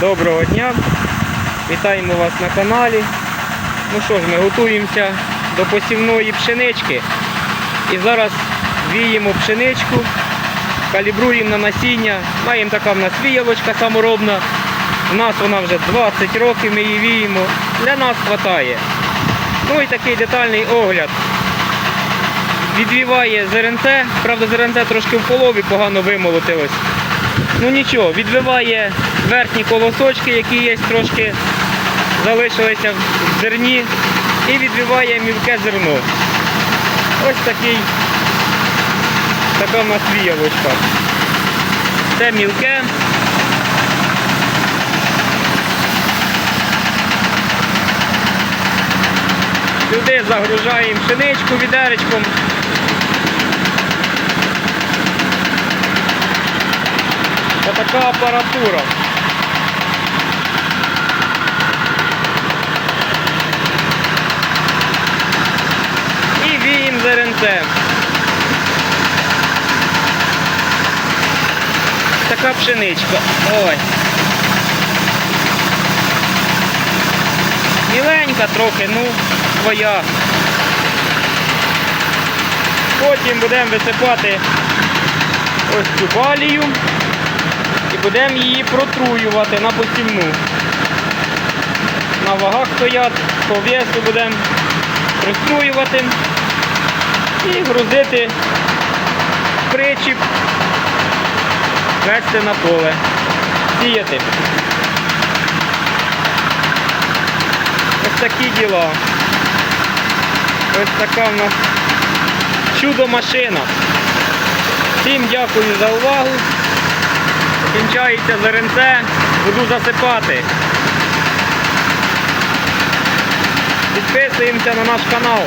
Доброго дня! Вітаємо вас на каналі. Ну що ж, ми готуємося до посівної пшенички. І зараз віємо пшеничку, калібруємо на насіння. Маємо така в нас віялочка саморобна. У нас вона вже 20 років, ми її віємо. Для нас вистачає. Ну і такий детальний огляд. Відвіває зеренце, правда зеренце трошки в полові погано вимолотилось. Ну нічого, відвиває верхні колосочки, які є трошки залишилися в зерні, і відвиває мілке зерно. Ось такий, така в нас віялочка. Це мілке. Сюди загружаємо пшеничку відеречком. Отака апаратура. І віємо зеренце. Така пшеничка. Ой. Міленька трохи, ну, своя. Потім будемо висипати ось цю балію і будемо її протруювати на посівну. На вагах стоять, по будемо розтруювати і грузити причіп, вести на поле, сіяти. Ось такі діла. Ось така в нас чудо-машина. Всім дякую за увагу. Кінчається зеренце, буду засипати. Підписуємося на наш канал.